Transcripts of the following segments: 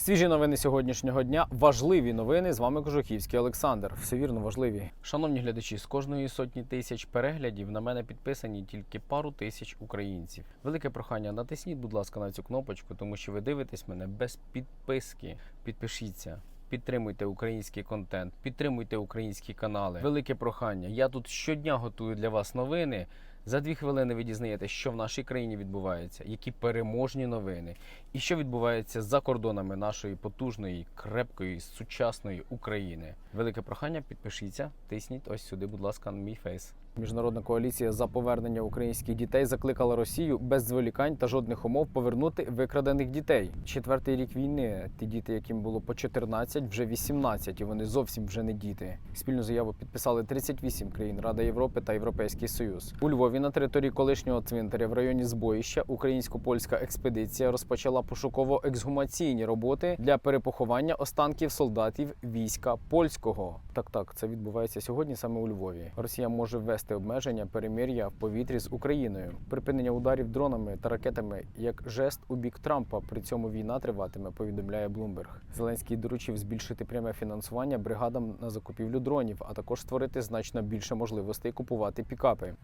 Свіжі новини сьогоднішнього дня. Важливі новини. З вами Кожухівський Олександр. Все вірно, важливі. Шановні глядачі, з кожної сотні тисяч переглядів на мене підписані тільки пару тисяч українців. Велике прохання, натисніть, будь ласка, на цю кнопочку, тому що ви дивитесь мене без підписки. Підпишіться. Підтримуйте український контент, підтримуйте українські канали. Велике прохання. Я тут щодня готую для вас новини. За дві хвилини ви дізнаєтесь, що в нашій країні відбувається, які переможні новини, і що відбувається за кордонами нашої потужної, крепкої, сучасної України. Велике прохання, підпишіться, тисніть ось сюди, будь ласка, на мій фейс. Міжнародна коаліція за повернення українських дітей закликала Росію без зволікань та жодних умов повернути викрадених дітей. Четвертий рік війни. Ті діти, яким було по 14, вже 18, і вони зовсім вже не діти. Спільну заяву підписали 38 країн Рада Європи та Європейський Союз. У Львові на території колишнього цвинтаря в районі Збоїща українсько-польська експедиція розпочала пошуково-ексгумаційні роботи для перепоховання останків солдатів війська польського. Так, так, це відбувається сьогодні саме у Львові. Росія може ввести обмеження перемир'я в повітрі з Україною, припинення ударів дронами та ракетами як жест у бік Трампа. При цьому війна триватиме. Повідомляє Блумберг. Зеленський доручив збільшити пряме фінансування бригадам на закупівлю дронів, а також створити значно більше можливостей купувати пікапи.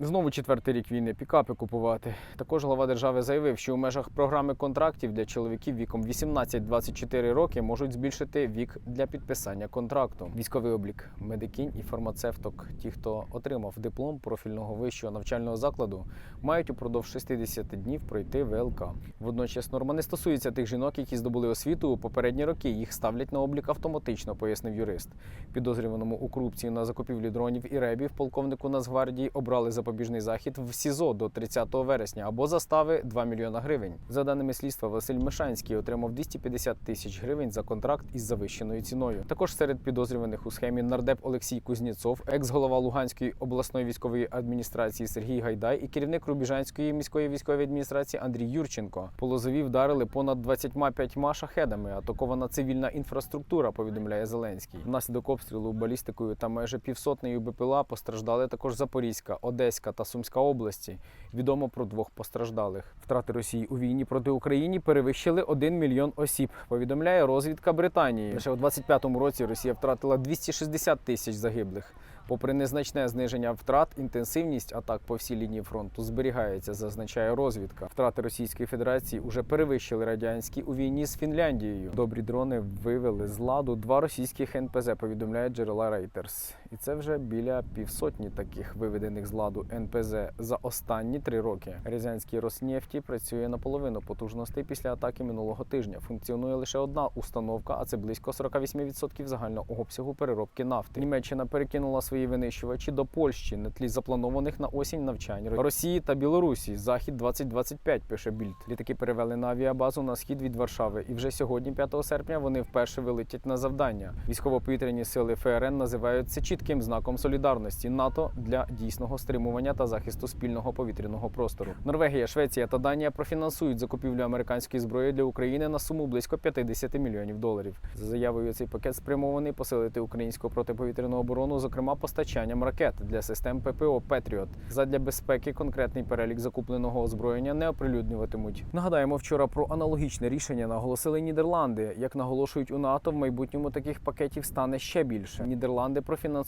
Знову четвертий рік війни пікапи купувати. Також глава держави заявив, що у межах програми контрактів для чоловіків віком 18-24 роки можуть збільшити вік для підписання контракту. Військовий облік, медикінь і фармацевток, ті, хто отримав диплом профільного вищого навчального закладу, мають упродовж 60 днів пройти ВЛК. Водночас норма не стосується тих жінок, які здобули освіту у попередні роки. Їх ставлять на облік автоматично, пояснив юрист. Підозрюваному у корупції на закупівлі дронів і ребів полковнику Нацгвардії обрали запобіжний захід в СІЗО до 30 вересня або застави 2 мільйона гривень. За даними слідства, Василь Мишанський отримав 250 тисяч гривень за контракт із завищеною ціною. Також серед підозрюваних у схемі нардеп Олексій Кузнєцов, екс-голова Луганської обласної військової адміністрації Сергій Гайдай і керівник Рубіжанської міської військової адміністрації Андрій Юрченко. По Лозові вдарили понад 25 шахедами. Атакована цивільна інфраструктура. Повідомляє Зеленський. Внаслідок обстрілу балістикою та майже півсотнею БПЛА постраждали також Запорізька, Одеська та Сумська області. Відомо про двох постраждалих. Втрати Росії у війні проти України перевищили 1 мільйон осіб. Повідомляє розвідка Британії. Лише у 25-му році Росія втратила 260 тисяч загиблих. Попри незначне зниження втрат, інтенсивність атак по всій лінії фронту зберігається, зазначає розвідка. Втрати Російської Федерації уже перевищили радянські у війні з Фінляндією. Добрі дрони вивели з ладу два російських НПЗ, повідомляють джерела Reuters. І це вже біля півсотні таких виведених з ладу НПЗ за останні три роки. Рязанський Роснефті працює наполовину потужностей після атаки минулого тижня. Функціонує лише одна установка, а це близько 48% загального обсягу переробки нафти. Німеччина перекинула свої винищувачі до Польщі на тлі запланованих на осінь навчань Росії та Білорусі. Захід 2025, пише Більд. Літаки перевели на авіабазу на схід від Варшави. І вже сьогодні, 5 серпня, вони вперше вилетять на завдання. Військово-повітряні сили ФРН називають це чітким знаком солідарності НАТО для дійсного стримування та захисту спільного повітряного простору. Норвегія, Швеція та Данія профінансують закупівлю американської зброї для України на суму близько 50 мільйонів доларів. За заявою цей пакет спрямований посилити українську протиповітряну оборону, зокрема постачанням ракет для систем ППО Петріот. Задля безпеки конкретний перелік закупленого озброєння не оприлюднюватимуть. Нагадаємо, вчора про аналогічне рішення наголосили Нідерланди. Як наголошують у НАТО, в майбутньому таких пакетів стане ще більше. Нідерланди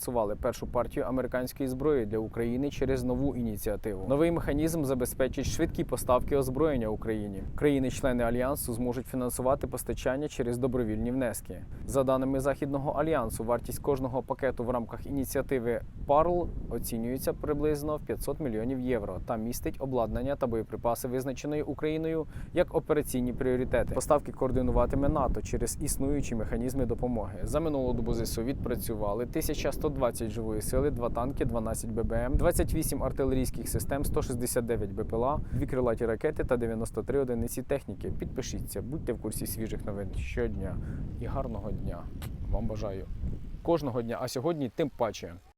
профінансували першу партію американської зброї для України через нову ініціативу. Новий механізм забезпечить швидкі поставки озброєння Україні. Країни-члени альянсу зможуть фінансувати постачання через добровільні внески. За даними Західного альянсу, вартість кожного пакету в рамках ініціативи Парл оцінюється приблизно в 500 мільйонів євро та містить обладнання та боєприпаси, визначеної Україною як операційні пріоритети. Поставки координуватиме НАТО через існуючі механізми допомоги. За минулу добу ЗСУ відпрацювали 1120 живої сили, 2 танки, 12 ББМ, 28 артилерійських систем, 169 БПЛА, дві крилаті ракети та 93 одиниці техніки. Підпишіться, будьте в курсі свіжих новин щодня і гарного дня. Вам бажаю кожного дня, а сьогодні тим паче.